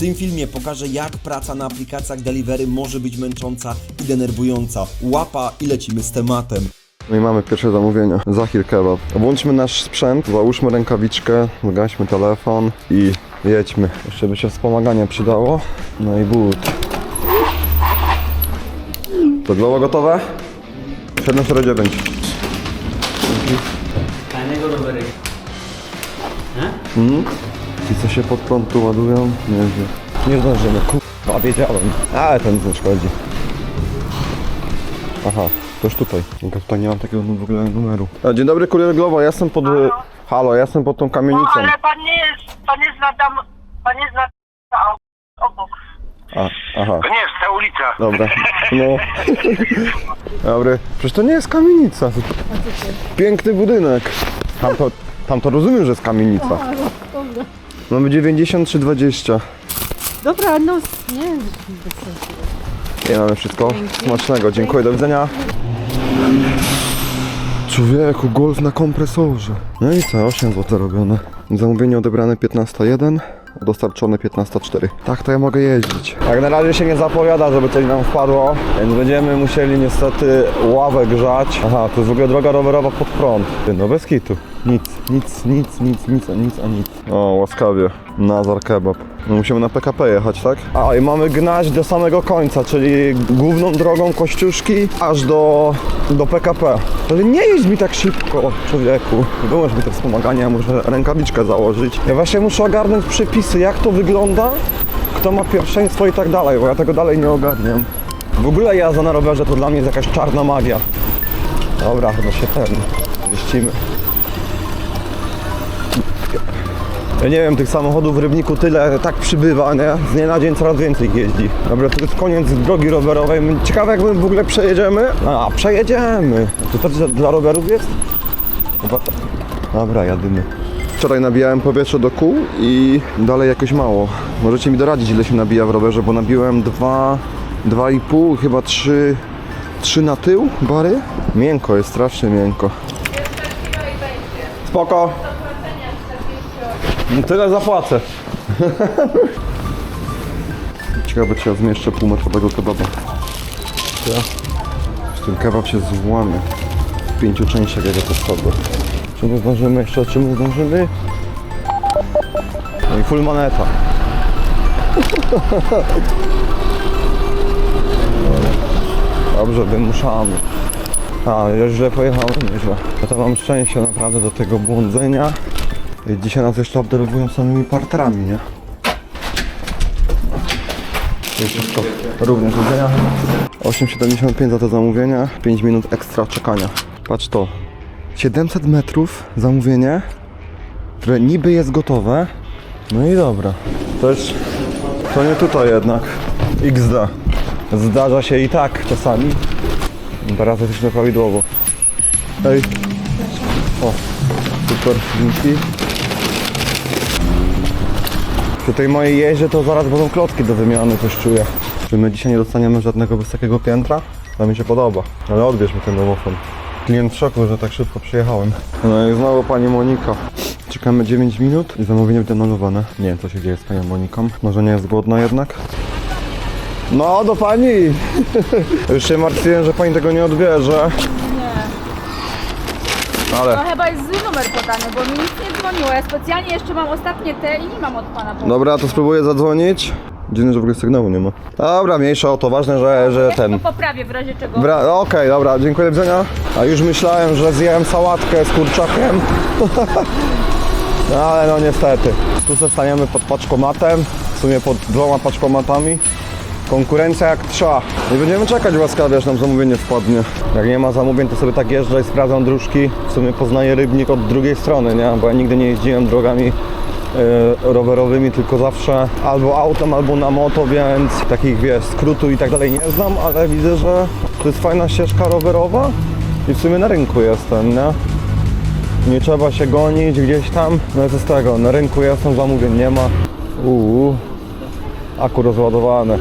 W tym filmie pokażę jak praca na aplikacjach Delivery może być męcząca i denerwująca. Łapa i lecimy z tematem. No i mamy pierwsze zamówienie. Zahir Kebab. Włączmy nasz sprzęt, załóżmy rękawiczkę, zgaśmy telefon i jedźmy. Jeszcze by się wspomaganie przydało. No i but. To glowo gotowe? 749. Fajnego rowery. Mhm. Ci co się pod prąd tu ładują? Nie wiem. Nie zdążymy, kurwa, wiedziałem. Ale ten nie szkodzi. Aha, to już tutaj. Tylko tutaj nie mam takiego w ogóle numeru. A, dzień dobry, kurier Glowa, ja jestem pod... Halo, ja jestem pod tą kamienicą. No, ale pan nie jest, pan jest na dam, pan jest na a, obok. A, aha. To nie jest ta ulica. Dobra, no. Dobry. Przecież to nie jest kamienica. Piękny budynek. Tam to, tam to rozumiem, że jest kamienica. Mamy 90 czy 20. Dobra, no nie, bez sensu. Nie mamy wszystko. Smacznego, dziękuję, do widzenia. Człowieku, golf na kompresorze. No i co, 8 zł zarobione. Zamówienie odebrane 15.1, dostarczone 15.4. Tak to ja mogę jeździć. Tak na razie się nie zapowiada, żeby coś nam wpadło, więc będziemy musieli niestety ławę grzać. Aha, tu jest w ogóle droga rowerowa pod prąd. Ty, No bez kitu. Nic, nic, nic, nic, nic, a nic, a nic. O, łaskawie. Nazar kebab. Musimy na PKP jechać, tak? A i mamy gnać do samego końca, czyli główną drogą Kościuszki aż do, do PKP. Ale nie jeźdź mi tak szybko, człowieku. Wyłącz mi to wspomaganie, ja muszę rękawiczkę założyć. Ja właśnie muszę ogarnąć przepisy, jak to wygląda, kto ma pierwszeństwo i tak dalej, bo ja tego dalej nie ogarniam. W ogóle jazda na rowerze to dla mnie jest jakaś czarna magia. Dobra, chyba się ten, wyścimy. Nie wiem, tych samochodów w Rybniku tyle tak przybywa, nie? Z dnia na dzień coraz więcej jeździ. Dobra, to jest koniec drogi rowerowej. Ciekawe jak my w ogóle przejedziemy. A, przejedziemy. To też dla- rowerów jest? Dobra, jadymy. Wczoraj nabijałem powietrze do kół i dalej jakoś mało. Możecie mi doradzić ile się nabija w rowerze, bo nabiłem dwa, dwa i pół, chyba trzy, trzy na tył bary. Miękko jest, strasznie miękko. Spoko. No tyle zapłacę. Ciekawe, czy ja zmieszczę półmetrowego kebaba. Ja. Ten kebab się złamie. W pięciu częściach, jak ja to wchodzę. Czy my zdążymy jeszcze? Czy my zdążymy? No i full maneta. Dobrze, wymuszamy. A, ja źle pojechałem, nieźle. Ja to mam szczęście naprawdę do tego błądzenia. Dzisiaj nas jeszcze obdarowują samymi parterami, nie? Jest wszystko. Również do widzenia. 8,75 za to zamówienie, 5 minut ekstra czekania. Patrz to. 700 metrów zamówienie, które niby jest gotowe. No i dobra. To jest... To nie tutaj jednak. XD. Zdarza się i tak czasami. Teraz jesteśmy prawidłowo. Ej. O, super, dzięki. Przy tej mojej jeździe to zaraz będą klocki do wymiany, coś czuję. Czy my dzisiaj nie dostaniemy żadnego wysokiego piętra? To mi się podoba, ale odbierz mi ten domofon. Klient w szoku, że tak szybko przyjechałem. No i znowu pani Monika. Czekamy 9 minut i zamówienie będzie anulowane. Nie wiem co się dzieje z panią Moniką. Może nie jest głodna jednak? No, do pani! Już się martwiłem, że pani tego nie odbierze. Ale... To chyba jest zły numer podany, bo mi nic nie dzwoniło. Ja specjalnie jeszcze mam ostatnie te i nie mam od pana pomocy. Dobra, to spróbuję zadzwonić. Dziwne, że w ogóle sygnału nie ma. Dobra, mniejsza o to, ważne, że, że Ja ten... tylko poprawię w razie czego. Bra- no Okej, dobra, dziękuję, do widzenia. A już myślałem, że zjem sałatkę z kurczakiem. no ale no niestety. Tu zostaniemy pod paczkomatem, w sumie pod dwoma paczkomatami. Konkurencja jak trza. Nie będziemy czekać łaskawie, aż nam zamówienie wpadnie. Jak nie ma zamówień, to sobie tak jeżdżę i sprawdzam dróżki. W sumie poznaję Rybnik od drugiej strony, nie? Bo ja nigdy nie jeździłem drogami e, rowerowymi, tylko zawsze albo autem, albo na moto, więc takich wiesz, skrótu i tak dalej nie znam, ale widzę, że to jest fajna ścieżka rowerowa i w sumie na rynku jestem, nie? Nie trzeba się gonić gdzieś tam, no co z tego, na rynku jestem, zamówień nie ma. Uuu, aku rozładowane.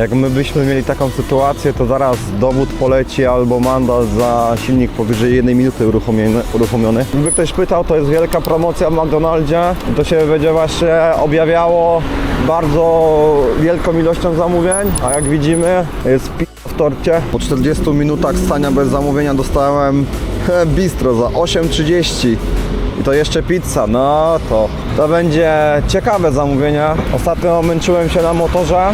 Jak my byśmy mieli taką sytuację, to zaraz dowód poleci albo mandat za silnik powyżej jednej minuty uruchomiony. uruchomiony. Gdyby ktoś pytał, to jest wielka promocja w McDonaldzie. To się będzie właśnie objawiało bardzo wielką ilością zamówień, a jak widzimy jest pi- w torcie. Po 40 minutach stania bez zamówienia dostałem bistro za 8,30 i to jeszcze pizza, no to to będzie ciekawe zamówienie. Ostatnio męczyłem się na motorze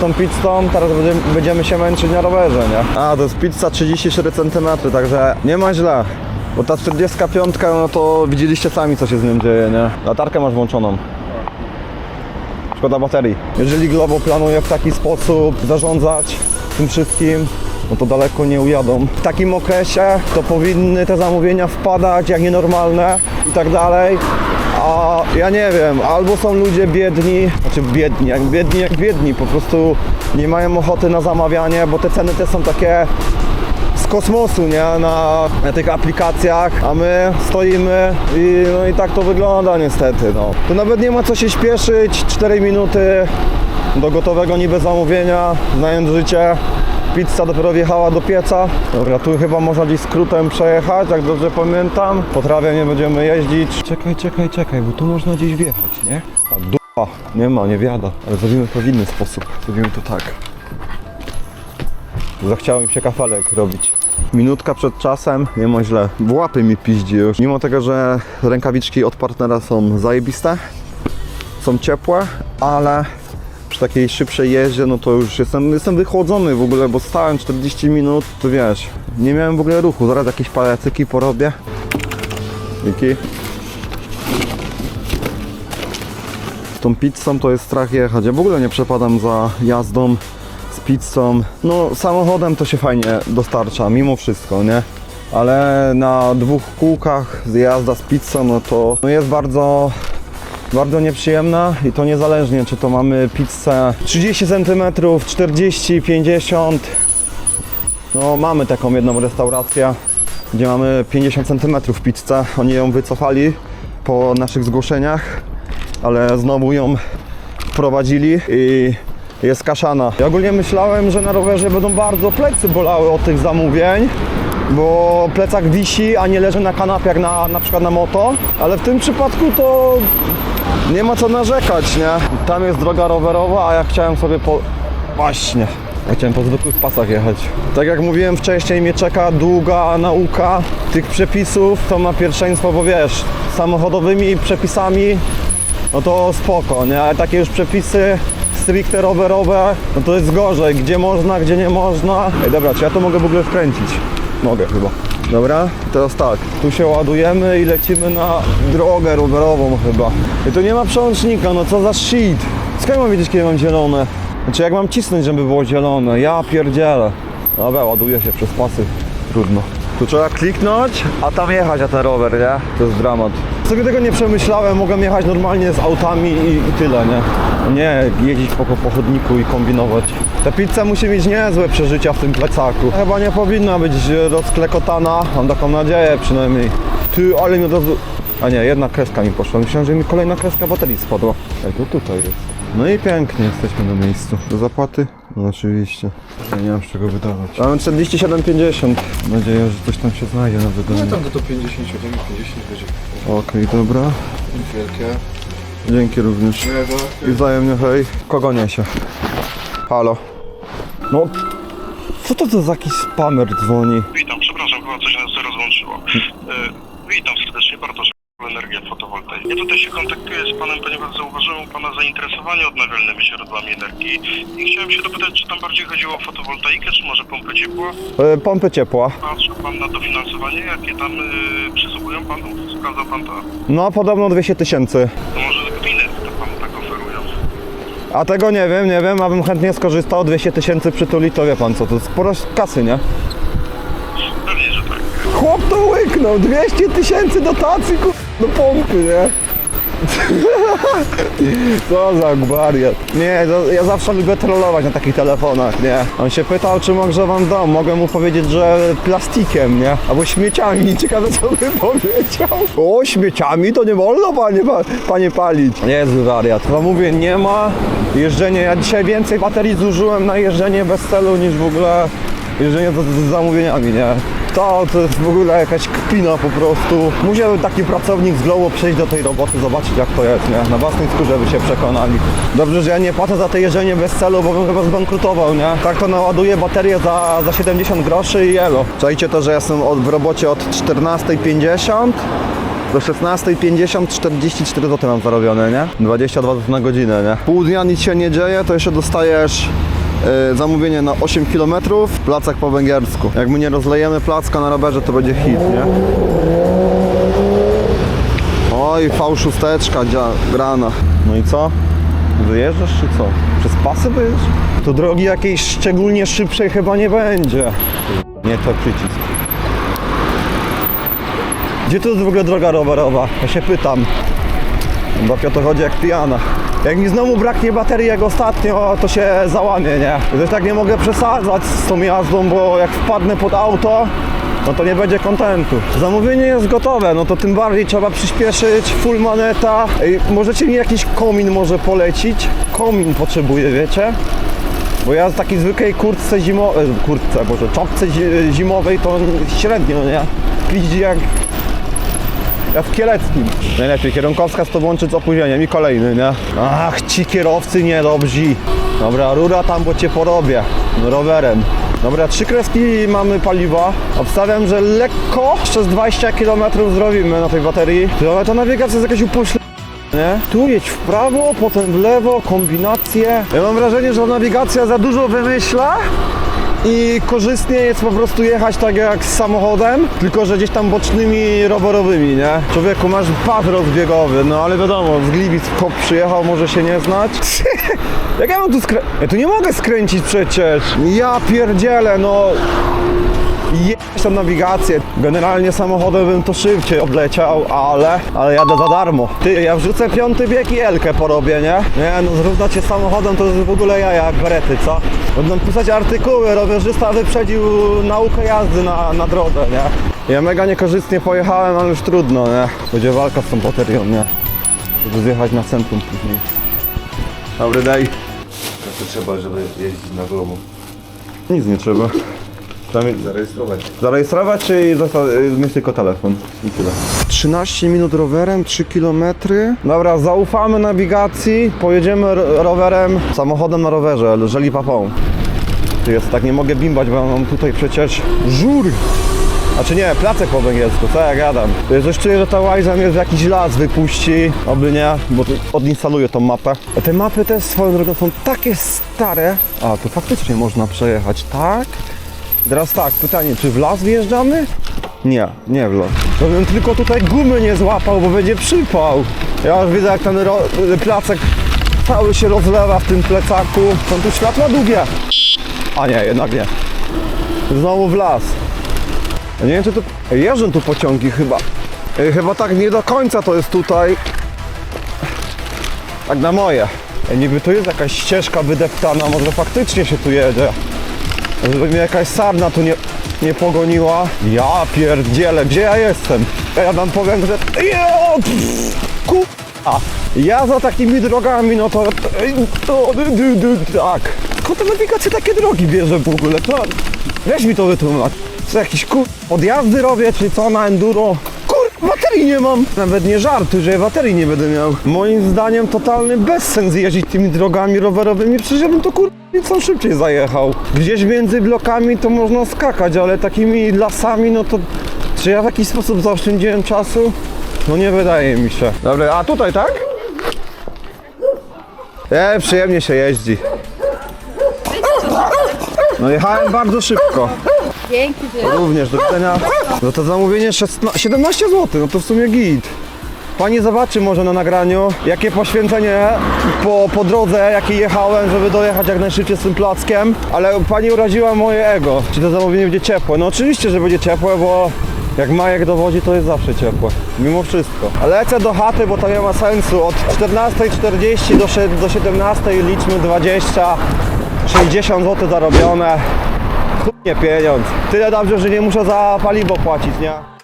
tą pizzą, teraz będziemy, się męczyć na rowerze, nie? A, to jest pizza 34 cm, także nie ma źle. Bo ta 45, no to widzieliście sami co się z nią dzieje, nie? Latarkę masz włączoną. Szkoda baterii. Jeżeli Globo planuje w taki sposób zarządzać tym wszystkim, no to daleko nie ujadą. W takim okresie to powinny te zamówienia wpadać jak nienormalne i tak dalej. A ja nie wiem, albo są ludzie biedni, znaczy biedni, jak biedni, jak biedni, po prostu nie mają ochoty na zamawianie, bo te ceny też są takie z kosmosu, nie? Na, na tych aplikacjach, a my stoimy i no i tak to wygląda niestety, no. Tu nawet nie ma co się śpieszyć, 4 minuty do gotowego niby zamówienia, znając życie. Pizza dopiero wjechała do pieca. Dobra, tu chyba można gdzieś skrótem przejechać, jak dobrze pamiętam. Po trawie nie będziemy jeździć. Czekaj, czekaj, czekaj, bo tu można gdzieś wjechać, nie? A dupa, nie ma, nie wiada. Ale zrobimy to w inny sposób. Zrobimy to tak. Zachciało mi się kafelek robić. Minutka przed czasem, nie ma źle. W łapy mi piździ już. Mimo tego, że rękawiczki od partnera są zajebiste, są ciepłe, ale przy takiej szybszej jeździe, no to już jestem, jestem wychłodzony w ogóle, bo stałem 40 minut, to wiesz, nie miałem w ogóle ruchu. Zaraz jakieś pajacyki porobię. Dzięki. Z tą pizzą to jest strach jechać. Ja w ogóle nie przepadam za jazdą z pizzą. No samochodem to się fajnie dostarcza, mimo wszystko, nie? Ale na dwóch kółkach jazda z pizzą, no to no jest bardzo, bardzo nieprzyjemna i to niezależnie, czy to mamy pizzę 30 cm, 40, 50. No mamy taką jedną restaurację, gdzie mamy 50 cm pizzę. Oni ją wycofali po naszych zgłoszeniach, ale znowu ją wprowadzili i jest kaszana. Ja ogólnie myślałem, że na rowerze będą bardzo plecy bolały od tych zamówień, bo plecak wisi, a nie leży na kanapie jak na, na przykład na moto, ale w tym przypadku to nie ma co narzekać, nie? Tam jest droga rowerowa, a ja chciałem sobie po... Właśnie. Ja chciałem po zwykłych pasach jechać. Tak jak mówiłem wcześniej, mnie czeka długa nauka tych przepisów. To ma pierwszeństwo, bo wiesz, samochodowymi przepisami no to spoko, nie? Ale takie już przepisy stricte rowerowe, no to jest gorzej. Gdzie można, gdzie nie można. Ej, dobra, czy ja to mogę w ogóle wkręcić? Mogę chyba. Dobra, teraz tak, tu się ładujemy i lecimy na drogę rowerową chyba. I tu nie ma przełącznika, no co za shit. Skąd mam wiedzieć, kiedy mam zielone? Znaczy jak mam cisnąć, żeby było zielone? Ja pierdzielę. Dobra, ładuję się przez pasy. Trudno. Tu trzeba kliknąć, a tam jechać na ten rower, nie? To jest dramat. Sobie tego nie przemyślałem, mogłem jechać normalnie z autami i, tyle, nie? Nie jeździć po, po chodniku i kombinować. Ta pizza musi mieć niezłe przeżycia w tym plecaku. Chyba nie powinna być rozklekotana, mam taką nadzieję przynajmniej. Ty, ale mi od razu... A nie, jedna kreska mi poszła. Myślałem, że mi kolejna kreska baterii spadła. Ej, to tutaj jest. No i pięknie, jesteśmy na miejscu. Do zapłaty? No oczywiście. Ja nie mam z czego wydawać. Mamy 47,50. Mam nadzieję, że coś tam się znajdzie na wydanie. No tam do 51, 50 będzie Okej, dobra. wielkie. Dzięki również. Miłego. I wzajemnie hej. Kogo niesie? Halo. No, co to za jakiś spamer dzwoni? Witam, przepraszam, chyba coś nas rozłączyło. E, Witam serdecznie, Bartosz, Energia Fotowoltaiki. Ja tutaj się kontaktuję z Panem, ponieważ zauważyłem Pana zainteresowanie odnawialnymi źródłami energii i chciałem się dopytać, czy tam bardziej chodziło o fotowoltaikę, czy może pompę ciepła? E, pompy ciepła. Patrzył Pan na dofinansowanie, jakie tam y, przysługują Panu? Sprawdzał Pan to? No, podobno 200 tysięcy. To może gminy to Panu tak oferują. A tego nie wiem, nie wiem, abym chętnie skorzystał. 200 tysięcy przytuli, to wie pan co, to jest sporo kasy, nie? Chłop to łyknął, 200 tysięcy dotacji ku... do pompy, nie? Co za wariat. Nie, to ja zawsze lubię trollować na takich telefonach, nie? On się pytał, czy ogrzewam dom. Mogę mu powiedzieć, że plastikiem, nie? Albo śmieciami. Ciekawe, co by powiedział. O, śmieciami to nie wolno, panie, pa, panie palić. Niezły wariat. Chyba mówię, nie ma jeżdżenie. Ja dzisiaj więcej baterii zużyłem na jeżdżenie bez celu niż w ogóle jeżdżenie z, z zamówieniami, nie? To, to jest w ogóle jakaś kpina po prostu. Musiałby taki pracownik z Globo przejść do tej roboty, zobaczyć jak to jest, nie? Na własnej skórze by się przekonali. Dobrze, że ja nie płacę za to jeżdżenie bez celu, bo bym chyba zbankrutował, nie? Tak to naładuję baterię za, za 70 groszy i elo. Czajcie to, że jestem od, w robocie od 14.50 do 16.50 44 zł mam zarobione, nie? 22 zł na godzinę, nie? Pół dnia nic się nie dzieje, to jeszcze dostajesz zamówienie na 8 km, placak po węgiersku. Jak my nie rozlejemy placka na rowerze, to będzie hit, nie? Oj, V6 dzia- grana. No i co? Wyjeżdżasz czy co? Przez pasy wyjeżdżasz? Tu drogi jakiejś szczególnie szybszej chyba nie będzie. Nie to przycisk. Gdzie tu jest w ogóle droga rowerowa? Ja się pytam. O to chodzi jak pijana. Jak mi znowu braknie baterii jak ostatnio, to się załamie, nie? Też tak nie mogę przesadzać z tą jazdą, bo jak wpadnę pod auto, no to nie będzie kontentu. Zamówienie jest gotowe, no to tym bardziej trzeba przyspieszyć, full maneta. Ej, możecie mi jakiś komin może polecić? Komin potrzebuję, wiecie? Bo ja z takiej zwykłej kurtce zimowej, kurtce, boże, czopce zi- zimowej to średnio, nie? Piździ jak ja w Kieleckim. Najlepiej, kierunkowska to włączyć z opóźnieniem i kolejny, nie? Ach, ci kierowcy niedobrzy. Dobra, rura tam, bo cię porobię. Rowerem. Dobra, trzy kreski mamy paliwa. Obstawiam, że lekko przez 20 km zrobimy na tej baterii. Ale ta nawigacja jest jakaś upośledzona. Nie? Tu jedź w prawo, potem w lewo, kombinacje. Ja mam wrażenie, że nawigacja za dużo wymyśla i korzystnie jest po prostu jechać tak jak z samochodem, tylko że gdzieś tam bocznymi rowerowymi, nie? Człowieku, masz pas rozbiegowy, no ale wiadomo, z Gliwic kop przyjechał, może się nie znać. jak ja mam tu skręcić? Ja tu nie mogę skręcić przecież. Ja pierdzielę, no... Jeść tą nawigację. Generalnie samochodem bym to szybciej odleciał, ale, ale jadę za darmo. Ty, ja wrzucę piąty bieg i Elkę porobię, nie? Nie, no zrównać się z samochodem to jest w ogóle ja jak berety, co? Będą pisać artykuły, rowerzysta wyprzedził naukę jazdy na, na drodze, nie? Ja mega niekorzystnie pojechałem, ale już trudno, nie? Będzie walka z tą baterią, nie? Żeby zjechać na centrum później. Dobry, daj. To trzeba, żeby jeździć na globu. Nic nie trzeba. Tam Zarejestrować. Zarejestrować czy zosta- y, mieć tylko telefon? I tyle. 13 minut rowerem, 3 km. Dobra, zaufamy nawigacji, pojedziemy ro- rowerem, samochodem na rowerze, jeżeli papą. Tu jest tak, nie mogę bimbać, bo mam tutaj przecież żur. Znaczy nie, placek po węgiersku, co ja gadam. Coś czuję, że ta łajza mnie w jakiś las wypuści, oby nie, bo tu odinstaluję tą mapę. A te mapy też swoją drogą są takie stare. A, tu faktycznie można przejechać, tak? Teraz tak, pytanie, czy w las wjeżdżamy? Nie, nie w las. To bym tylko tutaj gumy nie złapał, bo będzie przypał. Ja już widzę jak ten placek cały się rozlewa w tym plecaku. Są tu światła długie. A nie, jednak nie. Znowu w las. Nie wiem czy tu... Jeżdżą tu pociągi chyba. Ej, chyba tak nie do końca to jest tutaj. Tak na moje. Ej, niby tu jest jakaś ścieżka wydeptana, może faktycznie się tu jedzie. Żeby mnie jakaś sarna tu nie, nie pogoniła. Ja pierdzielę, gdzie ja jestem? Ja wam powiem, że... A, ja za takimi drogami, no to... tak. Skąd nawigacja takie drogi bierze w ogóle? To... Weź mi to wytłumacz. Co jakiś kur... Odjazdy robię, czy co na enduro? Baterii nie mam. Nawet nie żartuj, że ja baterii nie będę miał. Moim zdaniem totalny bezsens jeździć tymi drogami rowerowymi, przecież ja bym to kur... co szybciej zajechał. Gdzieś między blokami to można skakać, ale takimi lasami, no to... Czy ja w jakiś sposób zaoszczędziłem czasu? No nie wydaje mi się. Dobra, a tutaj tak? E, przyjemnie się jeździ. No jechałem bardzo szybko. Dzięki wielkie. No również do widzenia. No to zamówienie 16, 17 zł, no to w sumie git. Pani zobaczy może na nagraniu, jakie poświęcenie po, po drodze, jakie jechałem, żeby dojechać jak najszybciej z tym plackiem, ale pani uraziła moje ego, czy to zamówienie będzie ciepłe. No oczywiście, że będzie ciepłe, bo jak Majek dowodzi, to jest zawsze ciepłe, mimo wszystko. Lecę do chaty, bo to nie ma sensu. Od 14.40 do, do 17.00 liczmy 20, 60 zł zarobione chudnie pieniądz. Tyle dobrze, że nie muszę za paliwo płacić, nie?